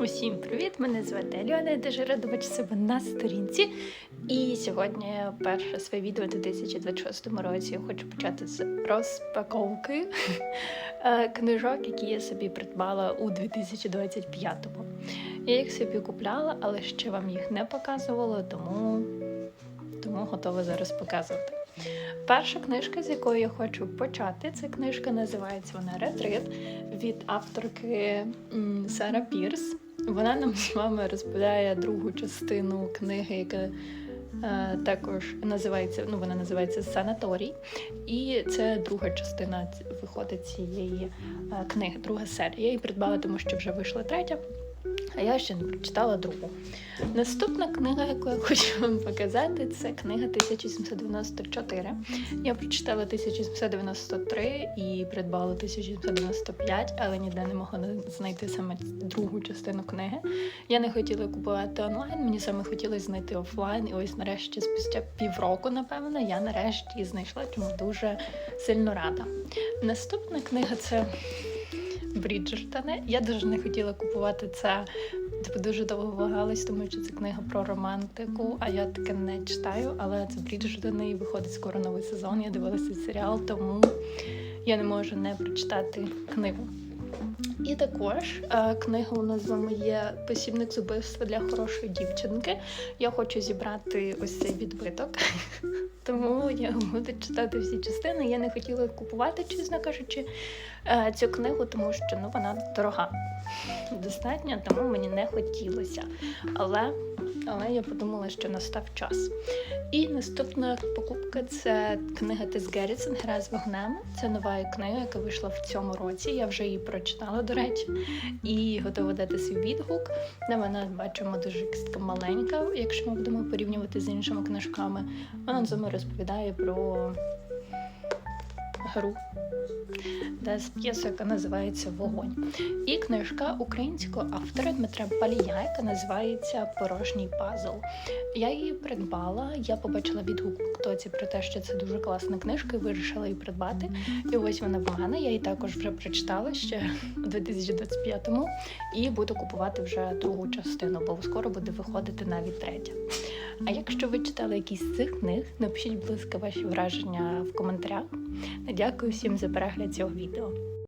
Усім привіт! Мене звати Альона, я дуже рада бачити себе на сторінці. І сьогодні перше своє відео у 2026 році. Я хочу почати з розпаковки е, книжок, які я собі придбала у 2025-му. Я їх собі купляла, але ще вам їх не показувала, тому, тому готова зараз показувати. Перша книжка, з якої я хочу почати, це книжка називається вона Ретрит від авторки Сара Пірс. Вона нам з вами розповідає другу частину книги, яка е, також називається, ну вона називається Санаторій. І це друга частина виходить цієї е, книги, друга серія. Я її придбала, тому що вже вийшла третя. А я ще не прочитала другу. Наступна книга, яку я хочу вам показати, це книга 1794. Я прочитала 1793 і придбала 1795, але ніде не могла знайти саме другу частину книги. Я не хотіла купувати онлайн, мені саме хотілося знайти офлайн. І ось нарешті, спустя півроку, напевно, я нарешті знайшла, чому дуже сильно рада. Наступна книга це Бріджертони. Я дуже не хотіла купувати це. Типу дуже довго вагалась, тому що це книга про романтику, а я таке не читаю. Але це Бріджертони і виходить скоро новий сезон. Я дивилася серіал, тому я не можу не прочитати книгу. І також е, книга у нас з вами є посібник з убивства для хорошої дівчинки. Я хочу зібрати ось цей відбиток, тому я буду читати всі частини. Я не хотіла купувати, чесно кажучи, цю книгу, тому що ну, вона дорога. Достатньо, тому мені не хотілося. Але, але я подумала, що настав час. І наступна покупка це книга Тес Геррітсон Гра з вогнем. Це нова книга, яка вийшла в цьому році. Я вже її прочитала, до речі, і готова дати свій відгук. Вона бачимо дуже маленька, якщо ми будемо порівнювати з іншими книжками. Вона з розповідає про гру. Де з п'єсу, яка називається Вогонь. І книжка українського автора Дмитра Палія, яка називається Порожній пазл. Я її придбала. Я побачила відгук в Тоці про те, що це дуже класна книжка, і вирішила її придбати. І ось вона мене. Я її також вже прочитала ще у 2025-му і буду купувати вже другу частину, бо скоро буде виходити навіть третя. А якщо ви читали якісь з цих книг, напишіть, ласка, ваші враження в коментарях. Дякую всім за перегляд цього відео.